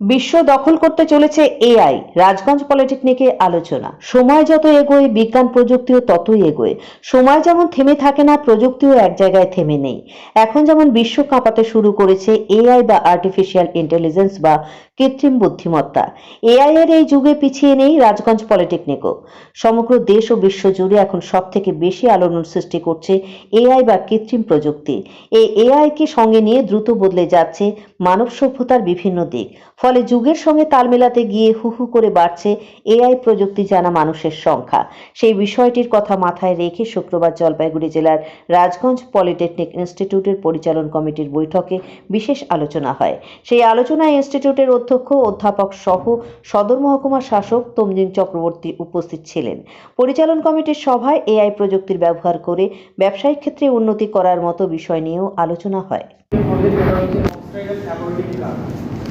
বিশ্ব দখল করতে চলেছে এআই। রাজগঞ্জ পলিটেকনিকে আলোচনা। সময় যত এগোয়, বিজ্ঞান প্রযুক্তিও ততই এগোয়। সময় যেমন থেমে থাকে না, প্রযুক্তিও এক জায়গায় থেমে নেই। এখন যেমন বিশ্ব কাঁপাতে শুরু করেছে এআই বা আর্টিফিশিয়াল ইন্টেলিজেন্স বা কৃত্রিম বুদ্ধিমত্তা। এআই এর এই যুগে পিছিয়ে নেই রাজগঞ্জ পলিটেকনিকও। সমগ্র দেশ ও বিশ্ব জুড়ে এখন সব থেকে বেশি আলোড়ন সৃষ্টি করছে এআই বা কৃত্রিম প্রযুক্তি। এই এআই কে সঙ্গে নিয়ে দ্রুত বদলে যাচ্ছে মানব সভ্যতার বিভিন্ন দিক। ফলে যুগের সঙ্গে তাল মেলাতে গিয়ে হু হু করে বাড়ছে এআই প্রযুক্তি জানা মানুষের সংখ্যা। সেই বিষয়টির কথা মাথায় রেখে শুক্রবার জলপাইগুড়ি জেলার রাজগঞ্জ পলিটেকনিক ইনস্টিটিউটের পরিচালন কমিটির বৈঠকে বিশেষ আলোচনা হয়। সেই আলোচনায় ইনস্টিটিউটের অধ্যক্ষ, অধ্যাপক সহ সদর মহকুমা শাসক তমজিন চক্রবর্তী উপস্থিত ছিলেন। পরিচালন কমিটির সভায় এআই প্রযুক্তির ব্যবহার করে ব্যবসায়িক ক্ষেত্রে উন্নতি করার মতো বিষয় নিয়েও আলোচনা হয়।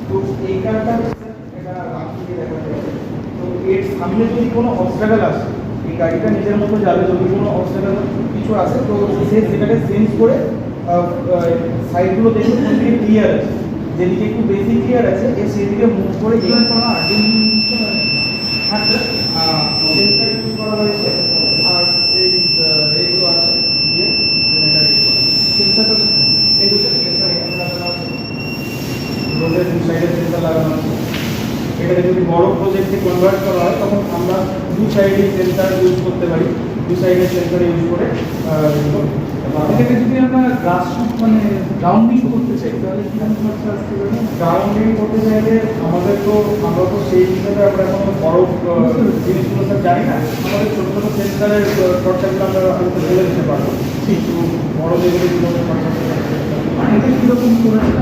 তো এই এটা রাখতে দেখা যায়। তো এর সামনে যদি কোনো অবস্টাকেল আসে এই গাড়িটা নিজের মতো যাবে যদি কোনো অবস্টাকেল কিছু আসে তো সে সেটাকে সেন্স করে সাইডগুলো দেখে কোন দিকে ক্লিয়ার আছে যেদিকে একটু বেশি ক্লিয়ার আছে এ সেদিকে মুভ করে যেখানে কোনো আর্টিফিশিয়াল হ্যাঁ স্যার সেন্সার ইউজ করা হয়েছে আর এই আহ, এইগুলো আছে দিয়ে এটা সেন্সারটা এই দুটো সেন্সার এখানে লাগানো আছে রোডের দু সাইডে সেন্সার লাগানো আছে এটাকে যদি বড় প্রজেক্টে কনভার্ট করা হয় তখন আমরা দু সাইডে সেন্সার ইউজ করতে পারি। দু সাইডে সেন্সার ইউজ করে এটাকে যদি আমরা গ্রাস মানে গ্রাউন্ডিং করতে চাই তাহলে কীরকম খরচা আসতে পারে? গ্রাউন্ডিং করতে চাইলে আমাদের তো আমরা তো সেই হিসাবে আমরা এখন বড় জিনিসগুলো স্যার জানি না। আমাদের ছোটো ছোটো সেন্সারের খরচাগুলো আমরা আমি তো বলে দিতে পারব। কিন্তু বড় যেগুলো খরচা কীরকম খরচা